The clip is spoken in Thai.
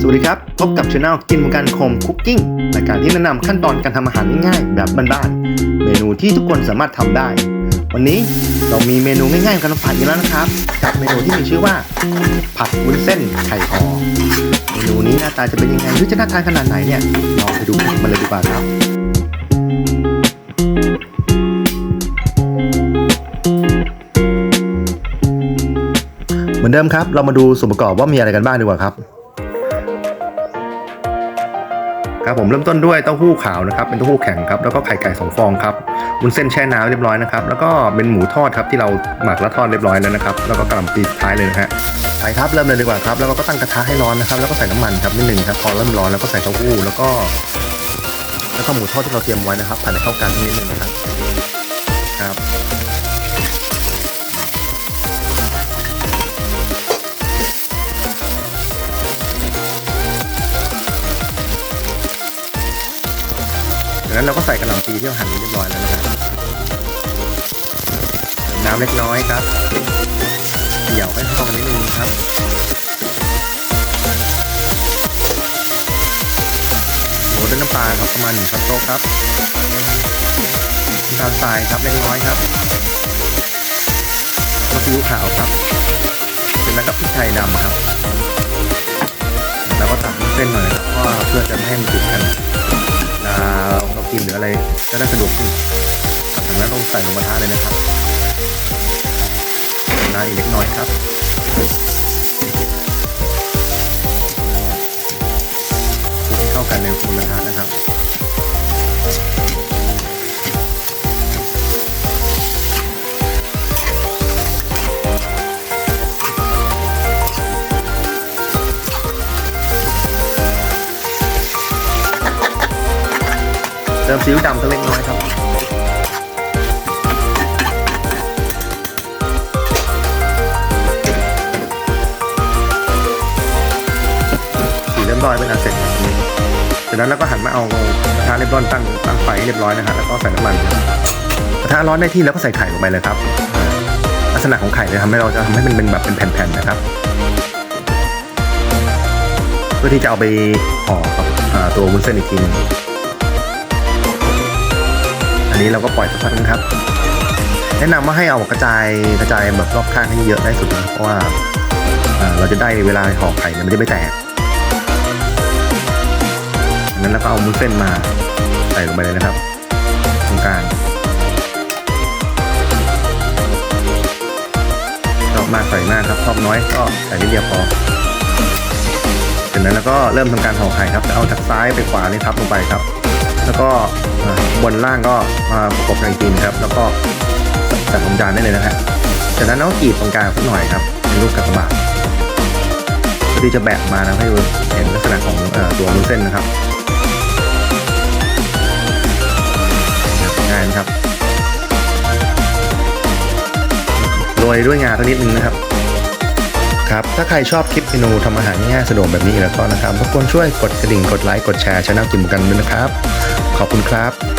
สวัสดีครับ พบกับช anel กินกันคมคุกกิ้งรายการที่แนะนำขั้นตอนการทำอาหารง่ายๆ แบบบ้านๆ เมนูที่ทุกคนสามารถทำได้ วันนี้เรามีเมนูง่ายๆกันมาฝากอีกแล้วนะครับ กับเมนูที่มีชื่อว่า ผัดวุ้นเส้นไข่ห่อเมนูนี้หน้าตาจะเป็นยังไงหรือจะน่าทานขนาดไหนเนี่ยลองไปดูมันเลยดีกว่าครับเหมือนเดิมครับ เรามาดูส่วนประกอบว่ามีอะไรกันบ้างดีกว่าครับ ครับผมเริ่มต้นด้วยเต้าหู้ขาวนะครับเป็นเต้าหู้แข็งครับแล้วก็ไข่ไก่สองฟองครับวุ้นเส้นแช่น้ำเรียบร้อยนะครับแล้วก็เป็นหมูทอดครับที่เราหมักและทอดเรียบร้อยแล้วนะครับแล้วก็กระหล่ำปีสุดท้ายเลยนะฮะไปครับเริ่มเลยดีกว่าครับแล้วก็ตั้งกระทะให้ร้อนนะครับแล้วก็ใส่น้ำมันครับนิดหนึ่งครับพอเริ่มร้อนแล้วก็ใส่เต้าหู้แล้วก็แล้วก็หมูทอดที่เราเตรียมไว้นะครับผัดให้เข้ากันนิดหนึงนะครับครับ นั้นเราก็ใส่กระหล่ำปีที่เราหั่นเรียบร้อยแล้วนะครับเติมน้ำเล็กน้อยครับเกี่ยวให้เข้ากันนิดนึงครับโรยด้วยน้ำปลาครับประมาณหนึ่งช้อนโต๊ะครับน้ำตาลทรายครับเล็กน้อยครับมะซีอิ๊วขาวครับเสร็จแล้วก็พริกไทยดำครับ แล้วก็ตักเส้นหน่อยครับเพราะเพื่อจะไม่ให้มันติดกันเวลาเรา กินหรืออะไรจะได้สะดวกขึ้นจากนั้นต้องใส่ลงกระทะเลยนะครับน้ำอีกเล็กน้อยครับคลุกให้เข้ากันในบนกระทะ เติมซีอิ๊วดำสักเล็กน้อยครับ สีเรียบร้อยเป็นอันเสร็จจากนั้นเราก็หันมาเอากระทะเรียบร้อยตั้งตั้งไฟเรียบร้อยนะฮะแล้วก็ใส่น้ำมันกระทะร้อนได้ที่แล้วก็ใส่ไข่ลงไปเลยครับ ลักษณะของไข่จะทำให้เราจะทำให้มันเป็นแบบเป็นแผ่นๆนะครับเพื่อที่จะเอาไปห่อกับตัววุ้นเส้นอีกทีนึง นนี้เราก็ปล่อยสักพักนึงครับ แนะนำว่าให้เอากระจายกระจายแบบรอบข้างให้เยอะได้สุดนะเพราะว่าเราจะได้เวลาห่อไข่เนี่ยมันจะไม่แตกจากนั้นเราก็เอามุ้นเส้นมาใส่ลงไปเลยนะครับตรงกลางชอบมากใส่มากครับชอบน้อยก็ใส่นิดเดียวพอจากนั้นเราก็เริ่มทำการห่อไข่ครับเอาจากซ้ายไปขวานี่ทับลงไปครับ แล้วก็บนล่างก็มาประกบกันกินครับ แล้วก็จัดลงจานได้เลยนะฮะจากนั้นเราก็กรีดตรงกลางสักหน่อยครับเป็นรูปกากบาทเพื่อที่จะแบกมานะให้เห็นลักษณะของอตัวมุ้นเส้นนะครับง่ายนะครับโรยด้วยงาสักนิดนึงนะครับครับ ถ้าใครชอบคลิปเมนูทำอาหารง่ายสะดวกแบบนี้แล้วก็นะครับรบกวนช่วยกดกระดิ่งกดไลค์กดแชร์ช่องกินกันด้วยนะครับ ขอบคุณครับ